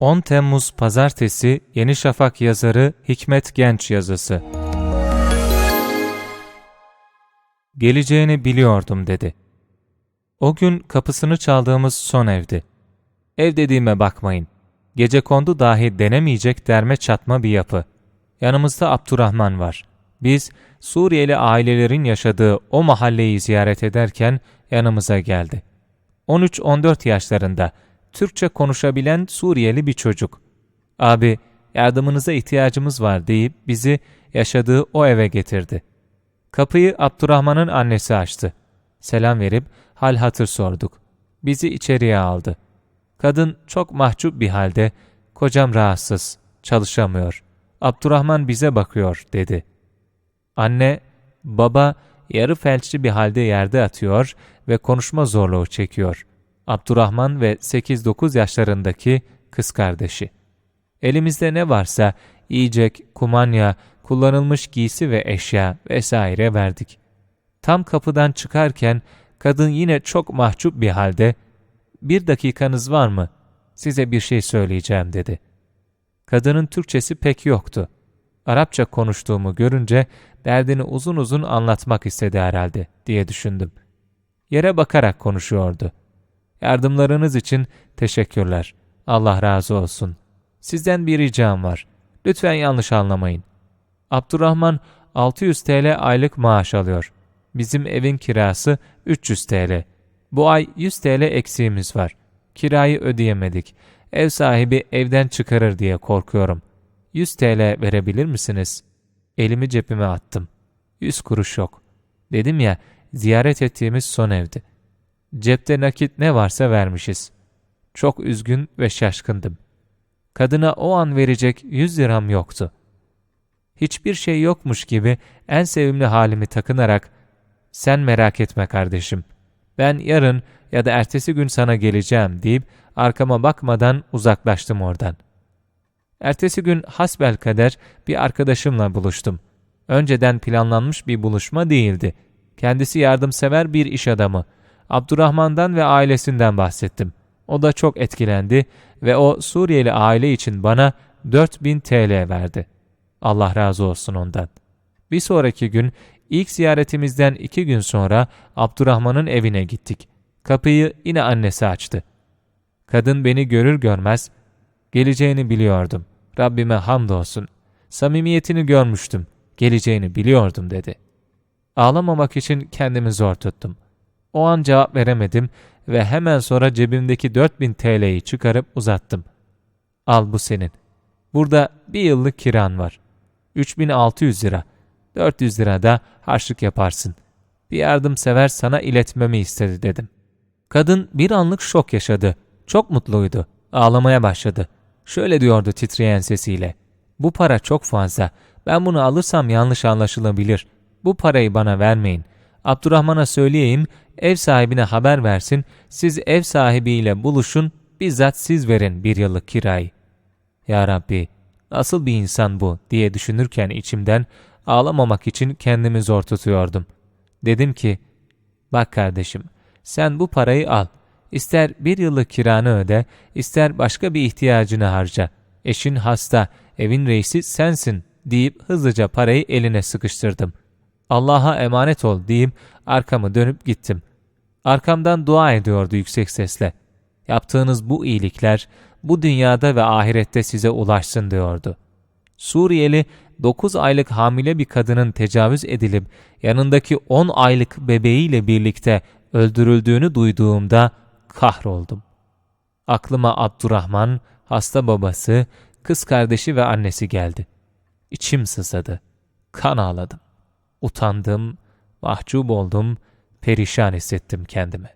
10 Temmuz Pazartesi Yeni Şafak yazarı Hikmet Genç yazısı. Geleceğini biliyordum dedi. O gün kapısını çaldığımız son evdi. Ev dediğime bakmayın. Gece kondu dahi denemeyecek derme çatma bir yapı. Yanımızda Abdurrahman var. Biz Suriyeli ailelerin yaşadığı o mahalleyi ziyaret ederken yanımıza geldi. 13-14 yaşlarında Türkçe konuşabilen Suriyeli bir çocuk. Abi yardımınıza ihtiyacımız var deyip bizi yaşadığı o eve getirdi. Kapıyı Abdurrahman'ın annesi açtı. Selam verip hal hatır sorduk. Bizi içeriye aldı. Kadın çok mahcup bir halde, kocam rahatsız, çalışamıyor. Abdurrahman bize bakıyor dedi. Anne, baba yarı felçli bir halde yerde atıyor ve konuşma zorluğu çekiyor. Abdurrahman ve 8-9 yaşlarındaki kız kardeşi. Elimizde ne varsa yiyecek, kumanya, kullanılmış giysi ve eşya vesaire verdik. Tam kapıdan çıkarken kadın yine çok mahcup bir halde ''Bir dakikanız var mı? Size bir şey söyleyeceğim.'' dedi. Kadının Türkçesi pek yoktu. Arapça konuştuğumu görünce derdini uzun uzun anlatmak istedi herhalde diye düşündüm. Yere bakarak konuşuyordu. Yardımlarınız için teşekkürler. Allah razı olsun. Sizden bir ricam var. Lütfen yanlış anlamayın. Abdurrahman 600 TL aylık maaş alıyor. Bizim evin kirası 300 TL. Bu ay 100 TL eksiğimiz var. Kirayı ödeyemedik. Ev sahibi evden çıkarır diye korkuyorum. 100 TL verebilir misiniz? Elimi cebime attım. 100 kuruş yok. Dedim ya, ziyaret ettiğimiz son evdi. Cepte nakit ne varsa vermişiz. Çok üzgün ve şaşkındım. Kadına o an verecek 100 liram yoktu. Hiçbir şey yokmuş gibi en sevimli halimi takınarak ''Sen merak etme kardeşim, ben yarın ya da ertesi gün sana geleceğim.'' deyip arkama bakmadan uzaklaştım oradan. Ertesi gün hasbel kader bir arkadaşımla buluştum. Önceden planlanmış bir buluşma değildi. Kendisi yardımsever bir iş adamı. Abdurrahman'dan ve ailesinden bahsettim. O da çok etkilendi ve o Suriyeli aile için bana 4000 TL verdi. Allah razı olsun ondan. Bir sonraki gün ilk ziyaretimizden iki gün sonra Abdurrahman'ın evine gittik. Kapıyı yine annesi açtı. Kadın beni görür görmez, geleceğini biliyordum. Rabbime hamdolsun. Samimiyetini görmüştüm. Geleceğini biliyordum dedi. Ağlamamak için kendimi zor tuttum. O an cevap veremedim ve hemen sonra cebimdeki 4000 TL'yi çıkarıp uzattım. Al bu senin. Burada bir yıllık kiran var. 3600 lira. 400 lira da harçlık yaparsın. Bir yardımsever sana iletmemi istedi dedim. Kadın bir anlık şok yaşadı. Çok mutluydu. Ağlamaya başladı. Şöyle diyordu titreyen sesiyle. Bu para çok fazla. Ben bunu alırsam yanlış anlaşılabilir. Bu parayı bana vermeyin. Abdurrahman'a söyleyeyim, ev sahibine haber versin, siz ev sahibiyle buluşun, bizzat siz verin bir yıllık kirayı. Ya Rabbi, nasıl bir insan bu diye düşünürken içimden ağlamamak için kendimi zor tutuyordum. Dedim ki, bak kardeşim, sen bu parayı al. İster bir yıllık kiranı öde, ister başka bir ihtiyacını harca. Eşin hasta, evin reisi sensin deyip hızlıca parayı eline sıkıştırdım. Allah'a emanet ol deyip arkamı dönüp gittim. Arkamdan dua ediyordu yüksek sesle. Yaptığınız bu iyilikler bu dünyada ve ahirette size ulaşsın diyordu. Suriyeli 9 aylık hamile bir kadının tecavüz edilip yanındaki 10 aylık bebeğiyle birlikte öldürüldüğünü duyduğumda kahroldum. Aklıma Abdurrahman, hasta babası, kız kardeşi ve annesi geldi. İçim sızladı. Kan ağladım. Utandım, mahcup oldum, perişan hissettim kendimi.